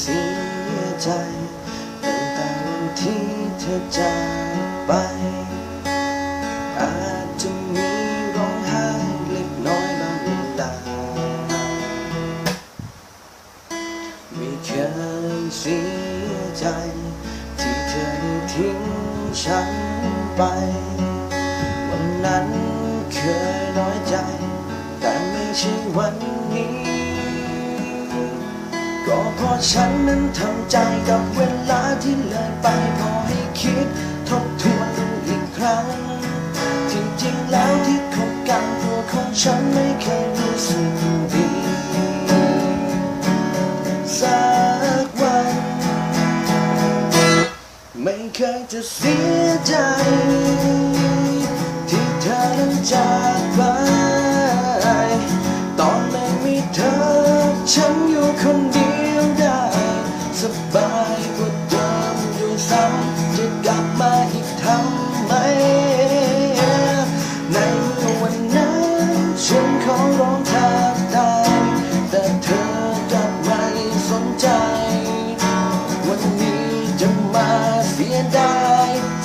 เสียใจตั้งแต่วันที่เธอจากไป อาจจะมีร้องไห้เล็กน้อยบางน้ำตา ไม่เคยเสียใจ ที่เธอได้ทิ้งฉันไป วันนั้นเคยน้อยใจ แต่ไม่ใช่วันนี้ ก็เพราะฉันนั้นทำใจกับเวลาที่เลยไปพอให้คิดทบทวนดูอีกครั้ง จริงๆแล้วที่คบกันตัวของฉันไม่เคยรู้สึกดีสักวัน ไม่เคยจะเสียใจ ที่เธอนั้นจากไป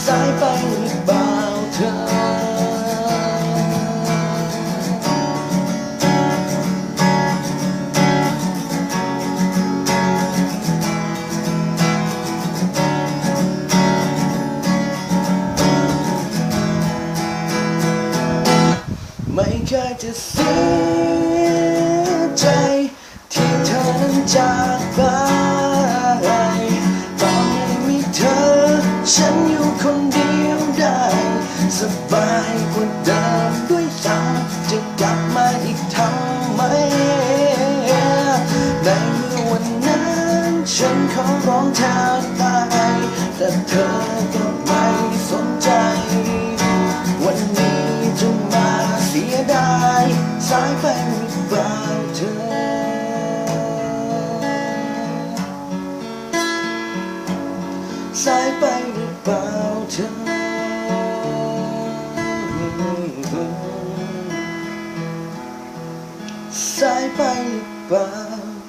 สายไปหรือเปล่าเธอ ไม่เคยจะเสียใจ ที่เธอนั้นจากไปตอนไม่มีเธอฉันอยู่ กว่าเดิมด้วยซ้ำจะกลับมาอีกทำไม ในเมื่อวันนั้นฉันขอร้องแทบตายแต่เธอก็ไม่สนใจ วันนี้จะมาเสียดายสายไปหรือเปล่าเธอสายไป 再拜一拜。